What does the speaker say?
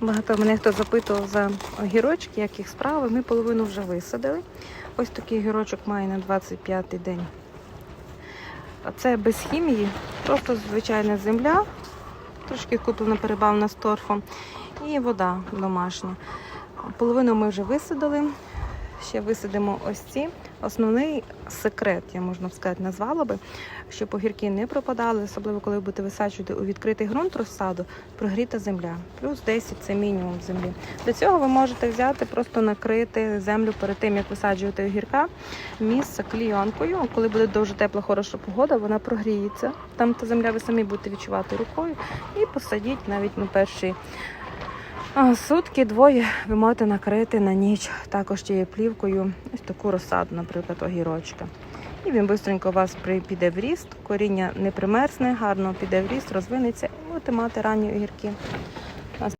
Багато мене хто запитував за огірочки, як їх справи. Ми половину вже висадили. Ось такий огірочок має на 25-й день. Це без хімії, просто звичайна земля, трошки куплена перебавлена з торфом і вода домашня. Половину ми вже висадили. Ще висадимо ось ці. Основний секрет, я можна сказати, назвала би, щоб огірки не пропадали, особливо коли будете висаджувати у відкритий ґрунт розсаду, прогріта земля. Плюс 10 це мінімум землі. Для цього ви можете взяти, просто накрити землю перед тим, як висаджувати огірка, місце клійонкою. Коли буде дуже тепла, хороша погода, вона прогріється. Там та земля ви самі будете відчувати рукою і посадіть навіть на перші а, Сутки двоє ви можете накрити на ніч також тією плівкою ось таку розсаду, наприклад, огірочка. І він швидко у вас піде в ріст, коріння не примерзне, гарно піде в ріст, розвинеться і будете мати ранні огірки.